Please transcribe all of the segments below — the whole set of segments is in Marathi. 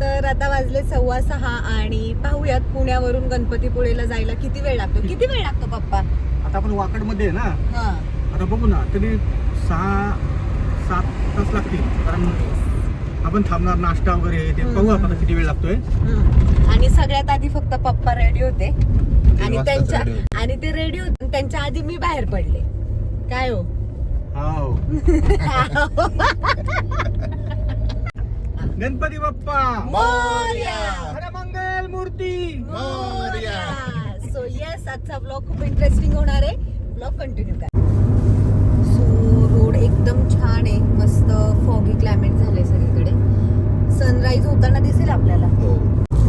तर आता वाजले सव्वा सहा आणि पाहूयात पुण्यावरून गणपतीपुळेला जायला किती वेळ लागतो? किती वेळ लागतो पप्पा? आता आपण वाकडमध्ये आहे ना? हा. आता बघू ना तरी सहा सात तास लागतील. कारण आपण थांबणार नाश्ता वगैरे ते. पाहू आपण किती वेळ लागतोय. आणि सगळ्यात आधी फक्त पप्पा रेडी होते. आणि त्यांच्या. आणि ते रेडी होते त्यांच्या आधी मी बाहेर पडले. काय हो? हो गणपती बाप्पा. मोरया. अरे मंगल मूर्ती. मोरया. सो येस आजचा ब्लॉग खूप इंटरेस्टिंग होणार आहे. ब्लॉग कंटिन्यू करा. सो रोड एकदम छान आहे. मस्त फॉगी क्लायमेट झालंय सगळीकडे. सनराईज होताना दिसेल आपल्याला. हो.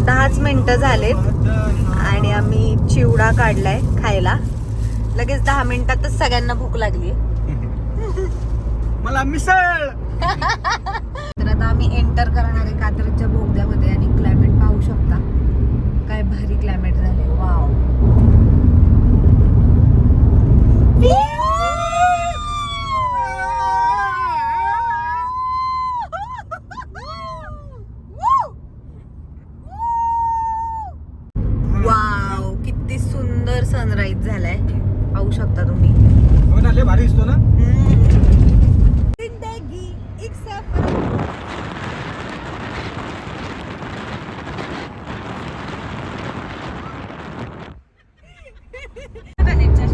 दहाच मिनिटं झालेत. आणि आम्ही चिवडा काढलाय खायला. लगेच दहा मिनिटातच सगळ्यांना भूक लागली मला मिसळ. आता आम्ही एंटर करणार आहे कात्रजच्या बोगद्यामध्ये आणि क्लायमेट पाहू शकता. काय भारी क्लायमेट झाले वाव वाव किती सुंदर सनराईज झालाय पाहू शकता तुम्ही हो ना लय भारी दिसतो ना जिंदगी एक सफर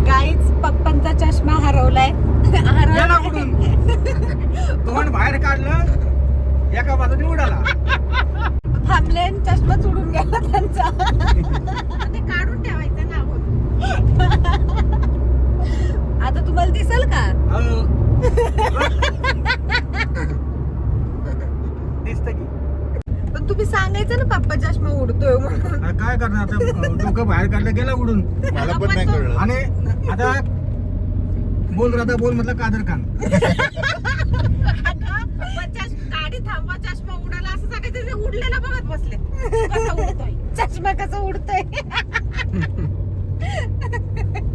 गाईच पप्पांचा चष्मा हरवलाय गेला हरवलाय कुठून तोंड बाहेर काढलं एका बाजूने उडाला थांबले आणि चष्मा चुडून गेला त्यांचा ते काढून ठेवायचं ना आता तुम्हाला दिसल का? अहो. दिसतं की. पण तुम्ही सांगायचं ना पप्पा चष्मा उडतोय म्हणून. काय करणार आता? डोकं बाहेर काढलं गेला उडून. मला पण नाही कळलं. आणि आता बोल राधा बोल म्हटलं कादर खान गाडी थांबवा चष्मा उडाला असं सांगायचं ते उडलेला बघत बसले. कसा उडतोय? चष्मा कसा उडतोय?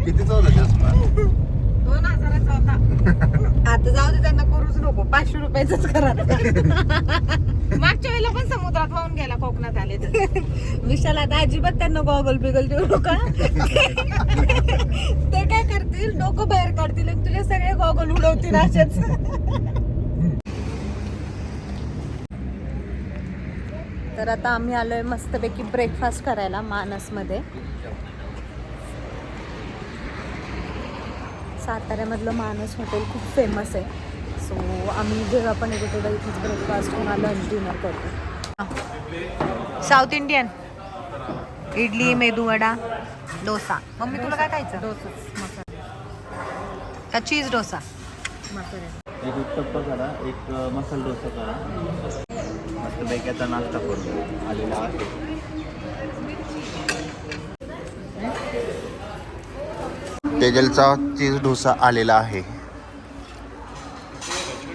कितीचा होता चष्मा? दोन हजाराचा होता. आता जाऊ दे त्यांना करूच नको. पाचशे रुपयाच करा. मागच्या वेळेला पण समुद्रात वाहून गेला कोकणात आले तर. विशाल आता अजिबात त्यांना गॉगल बिगल देऊ नका. ते काय करतील? डोकं बाहेर काढतील आणि तुझे सगळे गॉगल उडवतील असेच. तर आता आम्ही आलोय मस्तपैकी ब्रेकफास्ट करायला मानसमध्ये. साताऱ्यामधलं मानस हॉटेल खूप फेमस आहे. सो आम्ही जेव्हा पण येतो तेव्हा इथेच ब्रेकफास्ट किंवा लंच डिनर करतो. South Indian idli medu vada dosa. Mummy तुला काय खायचं? डोसा का चीज डोसा? एक उत्तप्पा करा एक मसाला डोसा करा. मस्त बेक्याचा नाश्ता करू आलेला आहे. तेजलचा चीज डोसा आलेला आहे.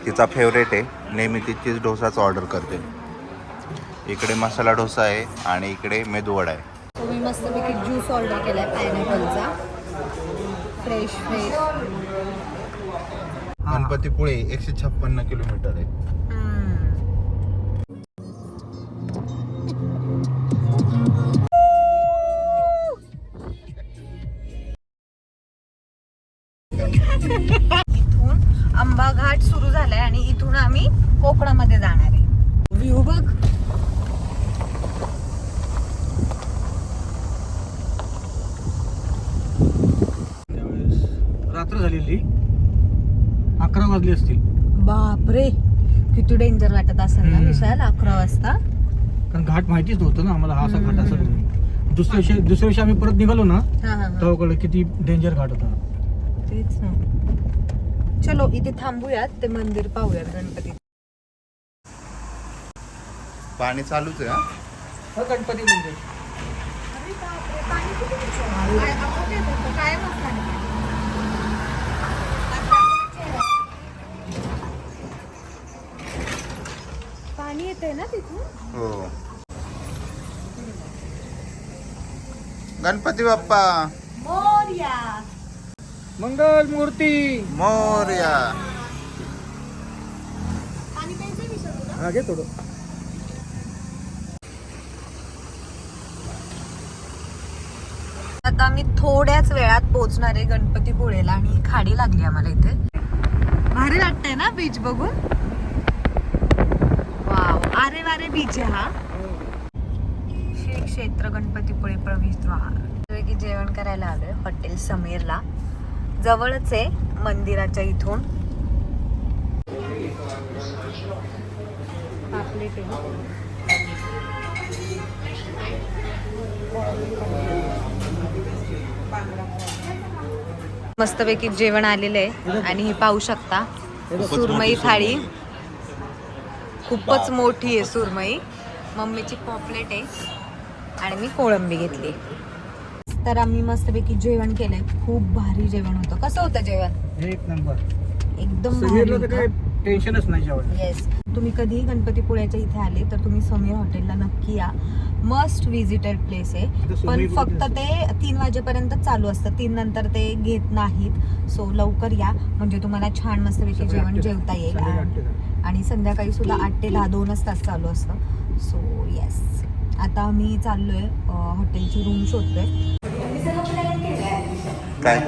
तिचा फेवरेट आहे. नेहमी ती चीज डोसाच ऑर्डर करते. इकडे मसाला डोसा आहे आणि इकडे मेदूवडा आहे. मी मस्तपैकी ज्यूस ऑर्डर केला आहे पायनॅपलचा फ्रेश फ्रेश गणपतीपुळे एकशे छप्पन्न किलोमीटर आहे. इथून आंबा घाट सुरू झालाय आणि इथून आम्ही कोकणामध्ये जाणार आहे. व्ह्यू बघ. रात्र झालेली. अकरा वाजले असतील. बापरे. किती डेंजर वाटत असेल ना. विशाल अकरा वाजता? कारण घाट माहितीच नव्हतं ना आम्हाला हा असा घाट असेल म्हणून. दुसऱ्या दिवशी दुसऱ्या दिवशी आम्ही परत निघालो ना हा हा हा. तेव्हा कळलं किती डेंजर घाट होता. तेच ना. चलो इथे थांबूयात ते मंदिर पाहूयात गणपती पाणी चालूच आहे हा? हा गणपती मंदिर. पाणी येते ना तिथून? हो. गणपती बाप्पा! मोर्या. मंगल मूर्ती. मोर्या. हा घे थोडं. आता आम्ही थोड्याच वेळात पोहोचणार आहे गणपतीपुळेला आणि खाडी लागली आम्हाला इथे. भारी वाटतंय ना बीच बघून? वाव अरे वारे बीच आहे हा. श्री क्षेत्र गणपतीपुळे प्रवेशद्वार. जेवण करायला आलोय हॉटेल समीरला. जवळच आहे मंदिराच्या इथून. मस्तपैकी जेवण आलेलं आहे आणि हे पाहू शकता सुरमई थाळी. खूपच मोठी आहे सुरमई. मम्मीची पॉपलेट आहे आणि मी कोळंबी घेतली. तर आम्ही मस्तपैकी जेवण केलंय. खूप भारी जेवण होतं. कसं होतं जेवण? एक नंबर. एकदम भारी समीरला तर होतं. काय टेन्शनच नाही जेवण येस तुम्ही कधीही गणपतीपुळ्याच्या इथे आले तर तुम्ही समीर हॉटेलला नक्की या. मस्ट विजिटेड प्लेस आहे. पण फक्त ते तीन वाजेपर्यंत चालू असतं. तीन नंतर ते घेत नाहीत. सो लवकर या. म्हणजे तुम्हाला छान मस्तपैकी जेवण जेवता येईल. आणि- आणि संध्याकाळी सुद्धा आठ ते दहा दोनच तास चालू असतं. सो येस आता आम्ही चाललोय अं, हॉटेलची रूम शोधतोय. काय?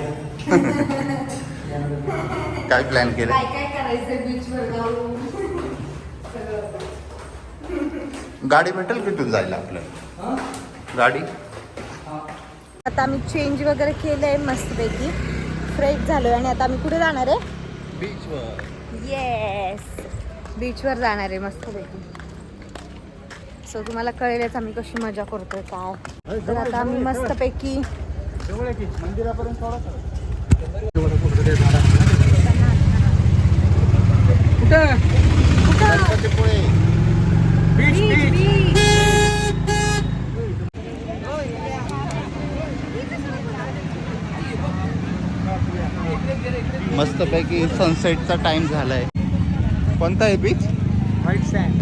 काय प्लॅन केलं काय काय करायचं बीचवर जाऊन? गाडी भेटेल की तुला जायला आपल्याला? गाडी? आता आम्ही चेंज वगैरे केलंय मस्तपैकी. फ्रेश झालोय आणि आता आम्ही कुठे जाणार आहे? बीचवर येस बीचवर जाणार आहे मस्तपैकी. सो तुम्हाला कळेलच आम्ही कशी मजा करतोय काय. तर आता आम्ही मस्तपैकी जवळ आहे की मंदिरापर्यंत थोडासा कुठं Ganpatipule beach beach, beach beach. मस्तपैकी सनसेटचा टाइम झालाय. कोणता आहे beach white sand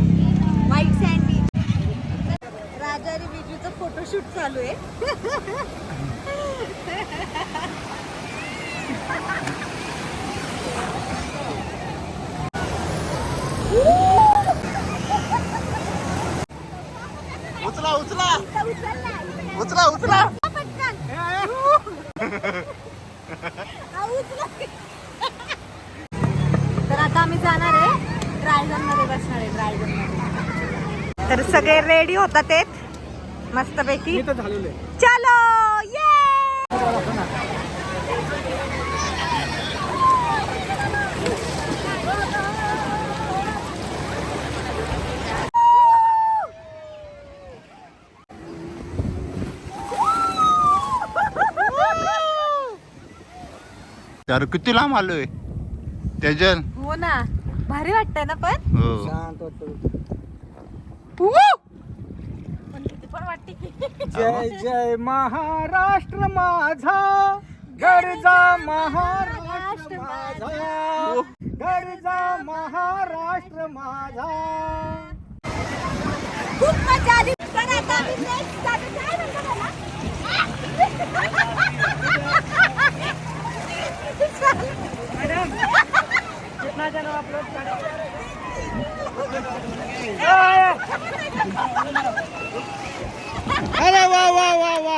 white sand beach Raja आणि बिजूचं फोटोशूट चालू आहे उचला उचला उचला उचला तर आता आम्ही जाणार आहे ड्रायगनमध्ये बसणार आहे ड्रायगन रेडी होतात ते. मस्तपैकी. चलो! ये तर किती लांब आलोय. त्याजल हो ना. भारी वाटतंय ना पण? हो. शांत वाटतं. पण वाटते. जय जय महाराष्ट्र माझा. गरजा महाराष्ट्र माझा. गरजा महाराष्ट्र माझा. खूप मजा आली. पण आता आम्ही next जातो. काय म्हणता त्याला? अरे वा वा वा वा.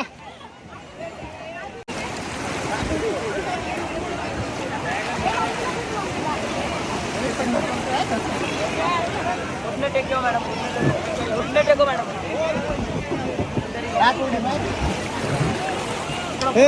हे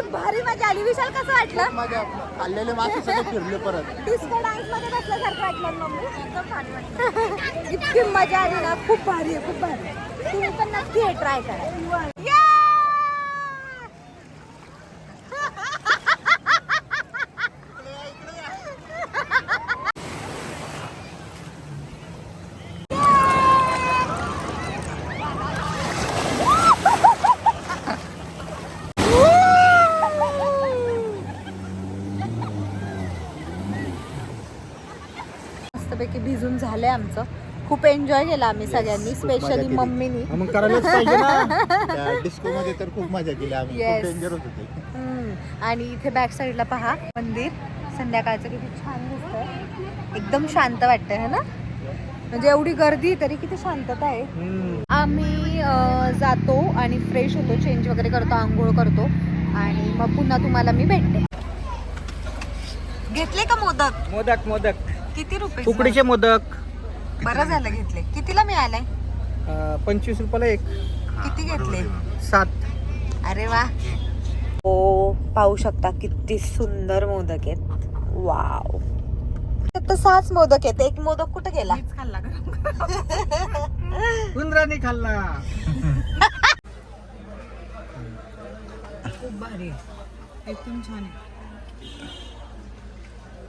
किती भारी मजा आली. विशाल कसं वाटलं? माझ्या खाल्लेले मासे सगळे फिरले परत. डिस्को डान्समध्ये बसल्यासारखं वाटलं मम्मी? एकदम भारी वाटलं. इतकी मजा आली ना. खूप भारी आहे खूप भारी तुम्ही पण नक्की हे ट्राय करा मस्तपैकी झालंय आमचं. खूप एन्जॉय केला आम्ही सगळ्यांनी स्पेशली. मम्मीनी. मग करायलाच पाहिजे ना. त्या डिस्को मध्ये तर खूप मजा केली आम्ही. Yes. खूप डेंजर होत होते. हम्म. आणि इथे बॅक साईडला पहा मंदिर. संध्याकाळचं किती छान दिसतंय. एकदम शांत वाटतंय है ना? म्हणजे एवढी गर्दी तरी किती शांतता आहे. आम्ही जातो आणि फ्रेश होतो चेंज वगैरे करतो आंघोळ करतो. आणि मग पुन्हा तुम्हाला मी भेटते. घेतले का मोदक? मोदक मोदक. किती रुपये? उकडीचे मोदक. बरं झालं घेतले. कितीला मिळालंय पंचवीस रुपयाला एक. किती घेतले? सात. अरे वा. हो पाहू शकता किती सुंदर मोदक आहेत. वाव. फक्त सहाच मोदक आहेत. एक मोदक कुठे गेला? उंदराने खाल्ला.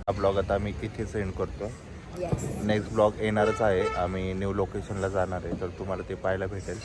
हा ब्लॉग आता आम्ही तिथे सेंड करतो? नेक्स्ट ब्लॉग येणारच आहे. आम्ही न्यू लोकेशनला जाणार आहे. तर तुम्हाला ते पाहायला भेटेल.